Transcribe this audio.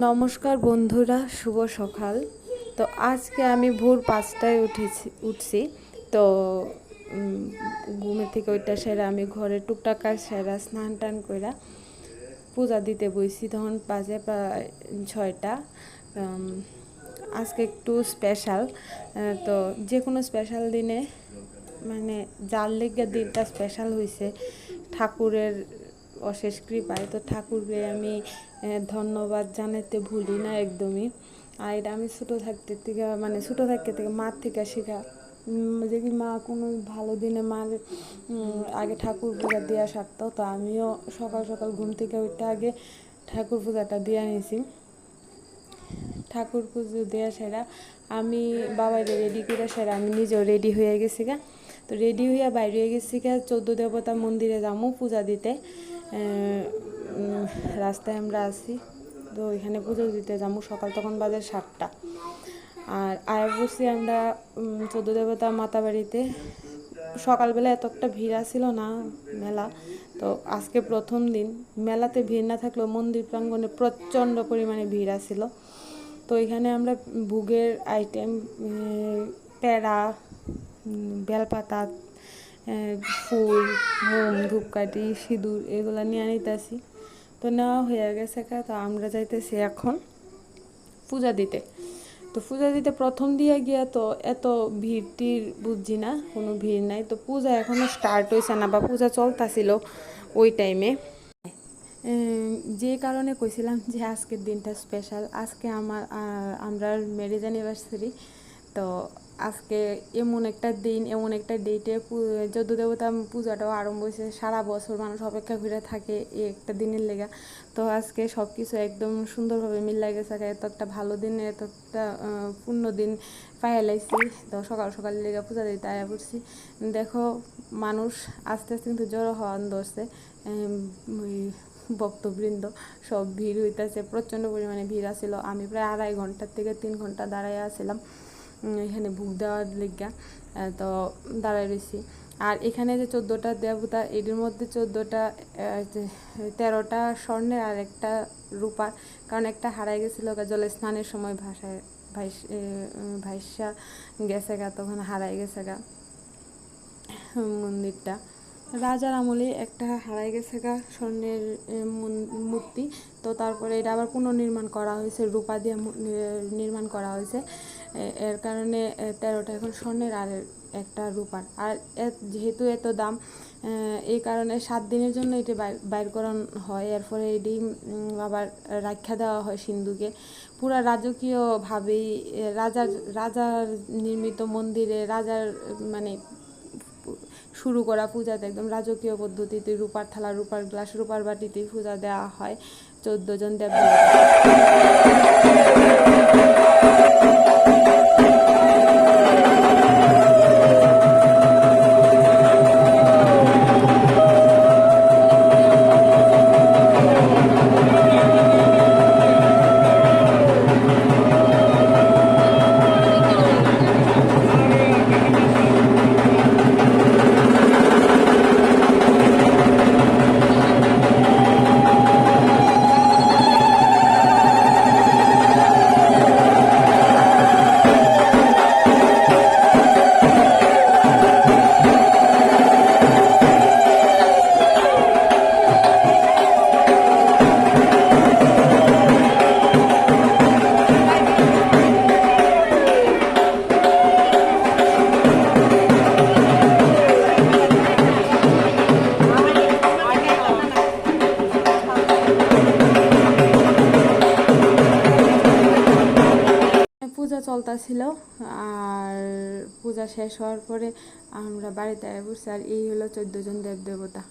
নমস্কার বন্ধুরা শুভ সকাল। তো আজকে আমি ভোর পাঁচটায় উঠেছি উঠছি। তো উম, ঘুমে থেকে ওইটা সেরা আমি ঘরে টুকটাক সেরা স্নান টান কইরা পূজা দিতে বইছি। তখন বাজে প্রায় ছয়টা। আজকে একটু স্পেশাল তো যে কোনো স্পেশাল দিনে মানে যার লেগে দিনটা স্পেশাল হয়েছে ঠাকুরের অশেষ কৃপায়। তো ঠাকুরকে আমি ধন্যবাদ জানাতে ভুলি না একদমই। আর এটা আমি ছোটো থাকতে থেকে মানে ছোটো থাকতে থেকে মার থেকে শেখা যে কি মা কোনো ভালো দিনে মার আগে ঠাকুর পূজা দেওয়া সারতো, তো আমিও সকাল সকাল ঘুম থেকে ওইটা আগে ঠাকুর পূজাটা দিয়ে নিয়েছি ঠাকুর পুজো দেওয়া সেরা আমি বাবাইরে রেডি করে সেরা আমি নিজেও রেডি হয়ে গেছি গা। তো রেডি হইয়া বাইরে গেছি গা, চোদ্দ দেবতা মন্দিরে যাব পূজা দিতে। রাস্তায় আমরা আছি। তো ওইখানে পুজো দিতে যাব সকাল তখন বাজে সাতটা। আর আয়া বসছি আমরা চোদ্দ দেবতা মাতা বাড়িতে সকালবেলা এত একটা ভিড় আসছিল না মেলা। তো আজকে প্রথম দিন। মেলাতে ভিড় না থাকলেও মন্দির প্রাঙ্গণে প্রচণ্ড পরিমাণে ভিড় আসছিল তো এখানে আমরা ভুগের আইটেম প্যাড়া বেলপাতা ফুল, মোম, ধূপকাঠি, সিঁদুর এগুলো নিয়ে আনিতেছি। তো নেওয়া হয়ে গেছে কা তো আমরা যাইতেছি এখন পূজা দিতে। তো পূজা দিতে প্রথম দিয়ে গিয়া তো এত ভিড় টির বুঝছি না, কোনো ভিড় নাই। তো পূজা এখনও স্টার্ট হয়েছে না, বা পূজা চলতেছিল ওই টাইমে যে কারণে কইছিলাম যে আজকের দিনটা স্পেশাল আজকে আমার আমরা ম্যারেজ অ্যানিভার্সারি তো আজকে এমন একটা দিন এমন একটা ডেটে যদ্দু দেবতা পূজাটাও আরম্ভ হয়েছে। সারা বছর মানুষ অপেক্ষা করে থাকে এই একটা দিনের লেগা। তো আজকে সব কিছু একদম সুন্দরভাবে মিল গেছে। এত একটা ভালো দিন এত একটা পূর্ণ দিন পায়ে তো সকাল সকাল লেগে পূজা দিতে আয়া পড়ছি। দেখো মানুষ আস্তে আস্তে কিন্তু জড়ো হওয়ান ধরছে। ভক্তবৃন্দ সব ভিড় হইতেছে। প্রচণ্ড পরিমাণে ভিড় আছিল। আমি প্রায় আড়াই ঘণ্টার থেকে তিন ঘণ্টা দাঁড়াইয়া আছিলাম উম, এখানে ভোগ দেওয়ার লেগা তো দাঁড়ায় রয়েছি। আর এখানে যে চোদ্দোটা দেবতা এটির মধ্যে চোদ্দোটা তেরোটা স্বর্ণের আর একটা রূপার, কারণ একটা হারাই গেছিল জলে স্নানের সময় ভাষায় ভাইস ভাইসা গেছে গা, তখন হারাই গেছে গা মন্দিরটা। রাজার আমলে একটা হারাই গেছে গা স্বর্ণের মূর্তি। তো তারপরে এটা আবার পুনর্নির্মাণ করা হয়েছে, রূপা দিয়ে নির্মাণ করা হয়েছে। এর কারণে তেরোটা এখন স্বর্ণের আর একটা রূপার। আর যেহেতু এত দাম এই কারণে সাত দিনের জন্য এটি বাইর- করানো হয়। এরপরে এটি আবার রাখা দেওয়া হয় সিন্ধুকে। পুরা রাজকীয়ভাবেই রাজার রাজার নির্মিত মন্দিরে, রাজার মানে শুরু করা পূজাতে একদম রাজকীয় পদ্ধতিতে রূপার থালা, রূপার গ্লাস, রূপার বাটিতেই পূজা দেওয়া হয়। চোদ্দ জন দেব ছিল। আর পূজা শেষ হওয়ার পরে আমরা বাড়িতে আসব আর এই হলো চোদ্দোজন দেব দেবতা